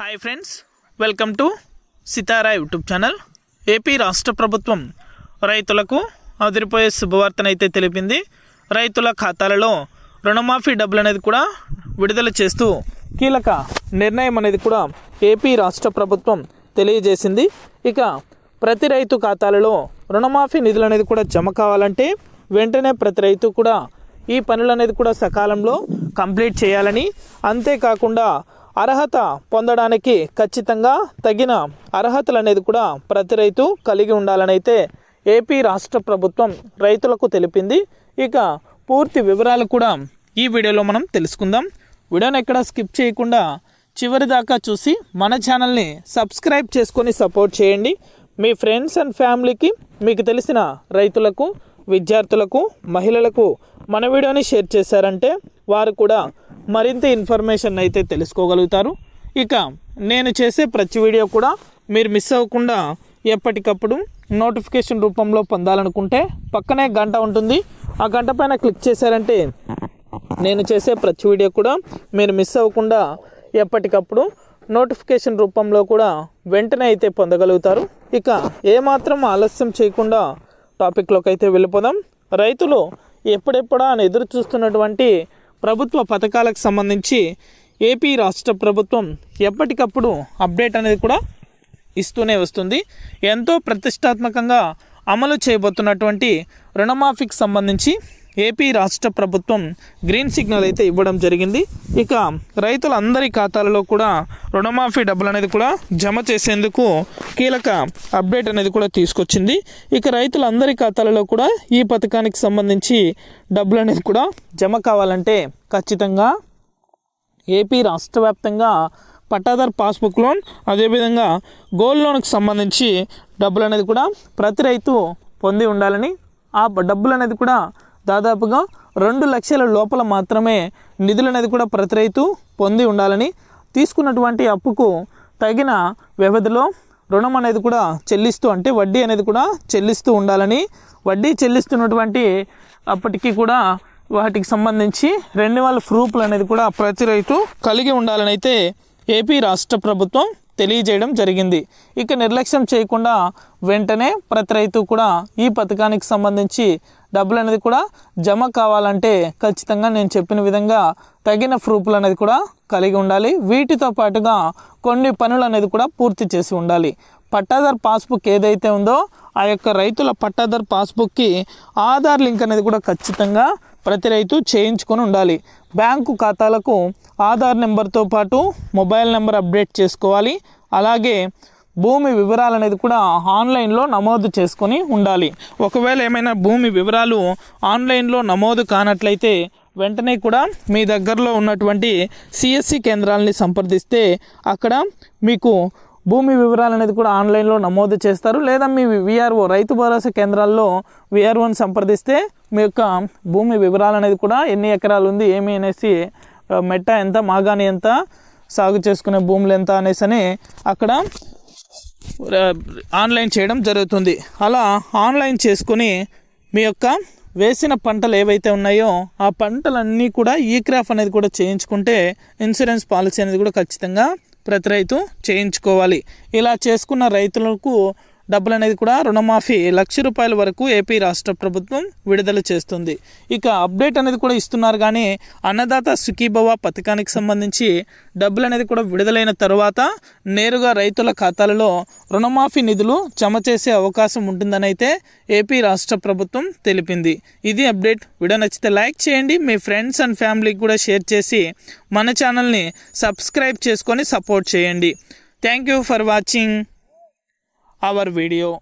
Hi friends welcome to Sitara YouTube channel AP రాష్ట్ర ప్రభుత్వం రైతులకు అదిరిపోయే శుభవార్తనైతే తెలిపింది. రైతుల ఖాతాలలో రుణమాఫీ డబ్బులు అనేది కూడా విడుదల చేస్తూ కీలక నిర్ణయం అనేది కూడా ఏపీ రాష్ట్ర ప్రభుత్వం తెలియజేసింది. ఇక ప్రతి రైతు ఖాతాలలో రుణమాఫీ నిధులు అనేది కూడా జమ కావాలంటే వెంటనే ప్రతి రైతు కూడా ఈ పనులు అనేది కూడా సకాలంలో కంప్లీట్ చేయాలని. అంతేకాకుండా అర్హత పొందడానికి ఖచ్చితంగా తగిన అర్హతలు అనేది కూడా ప్రతి రైతు కలిగి ఉండాలనైతే ఏపీ రాష్ట్ర ప్రభుత్వం రైతులకు తెలిపింది. ఇక పూర్తి వివరాలు కూడా ఈ వీడియోలో మనం తెలుసుకుందాం. వీడియోని ఎక్కడ స్కిప్ చేయకుండా చివరి దాకా చూసి మన ఛానల్ని సబ్స్క్రైబ్ చేసుకొని సపోర్ట్ చేయండి. మీ ఫ్రెండ్స్ అండ్ ఫ్యామిలీకి మీకు తెలిసిన రైతులకు విద్యార్థులకు మహిళలకు మన వీడియోని షేర్ చేశారంటే వారు కూడా మరింత ఇన్ఫర్మేషన్ అయితే తెలుసుకోగలుగుతారు. ఇక నేను చేసే ప్రతి వీడియో కూడా మీరు మిస్ అవ్వకుండా ఎప్పటికప్పుడు నోటిఫికేషన్ రూపంలో పొందాలనుకుంటే పక్కనే గంట ఉంటుంది. ఆ గంట పైన క్లిక్ చేశారంటే నేను చేసే ప్రతి వీడియో కూడా మీరు మిస్ అవ్వకుండా ఎప్పటికప్పుడు నోటిఫికేషన్ రూపంలో కూడా వెంటనే అయితే పొందగలుగుతారు. ఇక ఏమాత్రం ఆలస్యం చేయకుండా టాపిక్లోకి అయితే వెళ్ళిపోదాం. రైతులు ఎప్పుడెప్పుడా అని ఎదురు చూస్తున్నటువంటి ప్రభుత్వ పథకాలకు సంబంధించి ఏపీ రాష్ట్ర ప్రభుత్వం ఎప్పటికప్పుడు అప్డేట్ అనేది కూడా ఇస్తూనే వస్తుంది. ఎంతో ప్రతిష్టాత్మకంగా అమలు చేయబోతున్నటువంటి రుణమాఫీకి సంబంధించి ఏపీ రాష్ట్ర ప్రభుత్వం గ్రీన్ సిగ్నల్ అయితే ఇవ్వడం జరిగింది. ఇక రైతులందరి ఖాతాలలో కూడా రుణమాఫీ డబ్బులు అనేది కూడా జమ చేసేందుకు కీలక అప్డేట్ అనేది కూడా తీసుకొచ్చింది. ఇక రైతులందరి ఖాతాలలో కూడా ఈ పథకానికి సంబంధించి డబ్బులు అనేది కూడా జమ కావాలంటే ఖచ్చితంగా ఏపీ రాష్ట్ర వ్యాప్తంగా పట్టాదార్ పాస్బుక్ లోన్ అదేవిధంగా గోల్డ్ లోన్కి సంబంధించి డబ్బులు అనేది కూడా ప్రతి రైతు పొంది ఉండాలని ఆ డబ్బులు అనేది కూడా దాదాపుగా రెండు లక్షల లోపల మాత్రమే నిధులు అనేది కూడా ప్రతి రైతు పొంది ఉండాలని తీసుకున్నటువంటి అప్పుకు తగిన వ్యవధిలో రుణం అనేది కూడా చెల్లిస్తూ అంటే వడ్డీ అనేది కూడా చెల్లిస్తూ ఉండాలని వడ్డీ చెల్లిస్తున్నటువంటి అప్పటికీ కూడా వాటికి సంబంధించి రెన్యువల్ ప్రూఫ్లు అనేది కూడా ప్రతి రైతు కలిగి ఉండాలని అయితే ఏపీ రాష్ట్ర ప్రభుత్వం తెలియజేయడం జరిగింది. ఇక నిర్లక్ష్యం చేయకుండా వెంటనే ప్రతి రైతు కూడా ఈ పథకానికి సంబంధించి డబ్బులు అనేది కూడా జమ కావాలంటే ఖచ్చితంగా నేను చెప్పిన విధంగా తగిన ప్రూఫ్లు అనేది కూడా కలిగి ఉండాలి. వీటితో పాటుగా కొన్ని పనులు అనేది కూడా పూర్తి చేసి ఉండాలి. పట్టాదార్ పాస్బుక్ ఏదైతే ఉందో ఆ యొక్క రైతుల పట్టాదార్ పాస్బుక్కి ఆధార్ లింక్ అనేది కూడా ఖచ్చితంగా ప్రతి రైతు చేయించుకొని ఉండాలి. బ్యాంకు ఖాతాలకు ఆధార్ నెంబర్తో పాటు మొబైల్ నెంబర్ అప్డేట్ చేసుకోవాలి. అలాగే భూమి వివరాలు అనేది కూడా ఆన్లైన్లో నమోదు చేసుకొని ఉండాలి. ఒకవేళ ఏమైనా భూమి వివరాలు ఆన్లైన్లో నమోదు కానట్లయితే వెంటనే కూడా మీ దగ్గరలో ఉన్నటువంటి సిఎస్సి కేంద్రాలని సంప్రదిస్తే అక్కడ మీకు భూమి వివరాలు అనేది కూడా ఆన్లైన్లో నమోదు చేస్తారు. లేదా మీ విఆర్ఓ రైతు భరోసా కేంద్రాల్లో విఆర్ఓని సంప్రదిస్తే మీ యొక్క భూమి వివరాలు అనేది కూడా ఎన్ని ఎకరాలు ఉంది ఏమి అనేసి మెట్ట ఎంత మాగాని ఎంత సాగు చేసుకునే భూములు ఎంత అనేసి అని అక్కడ ఆన్లైన్ చేయడం జరుగుతుంది. అలా ఆన్లైన్ చేసుకుని మీ యొక్క వేసిన పంటలు ఏవైతే ఉన్నాయో ఆ పంటలన్నీ కూడా ఈ క్రాఫ్ అనేది కూడా చేయించుకుంటే ఇన్సూరెన్స్ పాలసీ అనేది కూడా ఖచ్చితంగా ప్రతి రైతు చేయించుకోవాలి. ఇలా చేసుకున్న రైతులకు డబ్బులు అనేది కూడా రుణమాఫీ లక్ష రూపాయల వరకు ఏపీ రాష్ట్ర ప్రభుత్వం విడుదల చేస్తుంది. ఇక అప్డేట్ అనేది కూడా ఇస్తున్నారు కానీ అన్నదాత సుఖీభవ పథకానికి సంబంధించి డబ్బులు అనేది కూడా విడుదలైన తర్వాత నేరుగా రైతుల ఖాతాలలో రుణమాఫీ నిధులు జమ చేసే అవకాశం ఉంటుందని అయితే ఏపీ రాష్ట్ర ప్రభుత్వం తెలిపింది. ఇది అప్డేట్. వీడియో నచ్చితే లైక్ చేయండి. మీ ఫ్రెండ్స్ అండ్ ఫ్యామిలీకి కూడా షేర్ చేసి మన ఛానల్ని సబ్స్క్రైబ్ చేసుకొని సపోర్ట్ చేయండి. Thank you for watching. Our video